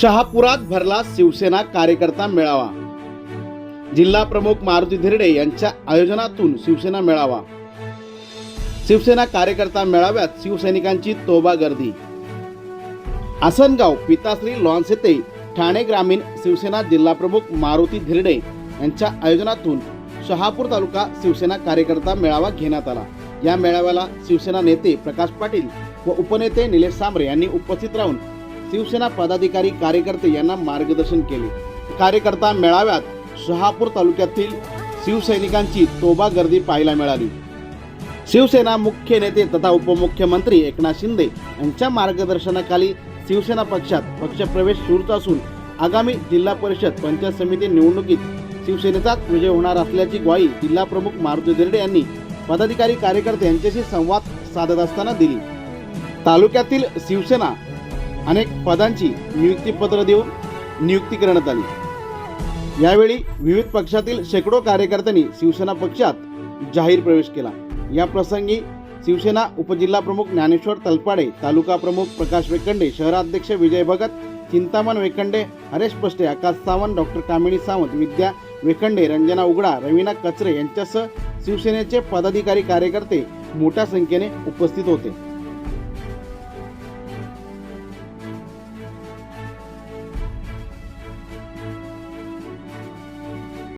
शहापुरात भरला शिवसेना कार्यकर्ता मेळावा. जिल्हा प्रमुख मारुती धिरडे यांच्या आयोजनातून शिवसेना मेळावा. शिवसेना कार्यकर्ता मेळाव्यात शिवसैनिकांची तोबा गर्दी. आसनगाव पिताश्री लॉन्स येथे ठाणे ग्रामीण शिवसेना जिल्हा प्रमुख मारुती धिरडे यांच्या आयोजनातून शहापूर तालुका शिवसेना कार्यकर्ता मेळावा घेण्यात आला. या मेळाव्याला शिवसेना नेते प्रकाश पाटील व उपनेते निलेश सांबरे यांनी उपस्थित राहून शिवसेना पदाधिकारी कार्यकर्ते यांना मार्गदर्शन केले. कार्यकर्ता मेळाव्यात शहापूर तालुक्यातील शिवसैनिकांची तोबा गर्दी पाहायला मिळाली. शिवसेना मुख्य नेते तथा उपमुख्यमंत्री एकनाथ शिंदे यांच्या मार्गदर्शनाखाली शिवसेना पक्षात पक्षप्रवेश सुरूच असून आगामी जिल्हा परिषद पंचायत समिती निवडणुकीत शिवसेनेचाच विजय होणार असल्याची ग्वाही जिल्हा प्रमुख मारुती दिर्डे यांनी पदाधिकारी कार्यकर्ते यांच्याशी संवाद साधत असताना दिली. तालुक्यातील शिवसेना अनेक पदांची नियुक्तीपत्र देऊन नियुक्ती करण्यात आली. यावेळी विविध पक्षातील शेकडो कार्यकर्त्यांनी शिवसेना पक्षात जाहीर प्रवेश केला. या प्रसंगी शिवसेना उपजिल्हा प्रमुख ज्ञानेश्वर तलपाडे तालुका प्रमुख प्रकाश वेकंडे शहराध्यक्ष विजय भगत चिंतामण वेकंडे हरेश पष्टे आकाश सावंत डॉक्टर कामिणी सावंत विद्या वेकंडे रंजना उगडा रवीना कचरे यांच्यासह शिवसेनेचे पदाधिकारी कार्यकर्ते मोठ्या संख्येने उपस्थित होते.